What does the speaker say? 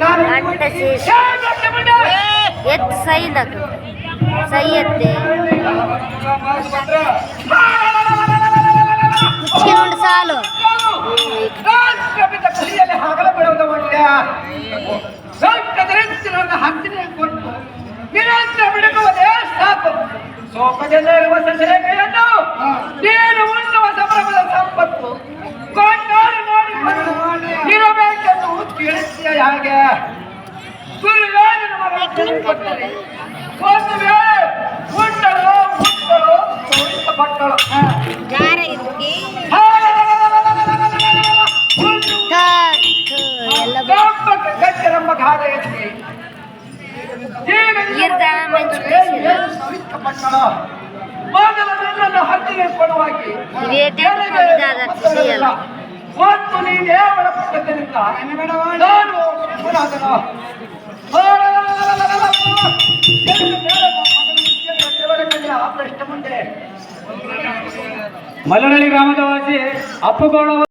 ಗಂಟ ಶೇಷ ಎತ್ತು ಸೈದಕ್ಕೆ ಸೈ ಎತ್ತೆ. ಮುಚ್ಚಿಕೊಂಡು ಸಾಲು. ರಾಷ್ಟ್ರಪಿತ ಕಲಿಯಲ್ಲಿ ಹಗಲ ಬಿಡುವುದು ಇರುವ ಸಂಕದರೆಂಚಿನ ತಿಳಿಸಿಯ ಹಾಗೆ ಗುರುವೇದನ ಮಗನ ಕೊಟ್ಟರೆ ಒಂದು ವೇಳೆ ಎಲ್ಲ ಬ- ಗಂಪಕ್ಕೆ ಗಂಟೆರಮ್ಮ ಗಾದೆ ಎತ್ತಿ. ಪಟ್ಟಣ ಮೊದಲ ನಿನ್ನನ್ನು ಹತ್ತಿರ ಕೊಡುವಾಗಿ. ಮತ್ತು ನೀನೇ ಅವಳ ಪಕ್ಕದಲ್ಲಿದ್ದ ನಾನು ಶಿವನಾದನು. ಆ ಪ್ರಶ್ನೆ ಮುಂದೆ ಮಲ್ಲನಹಳ್ಳಿ ಗ್ರಾಮದ ವಾಸಿ ಅಪ್ಪುಗೌಡ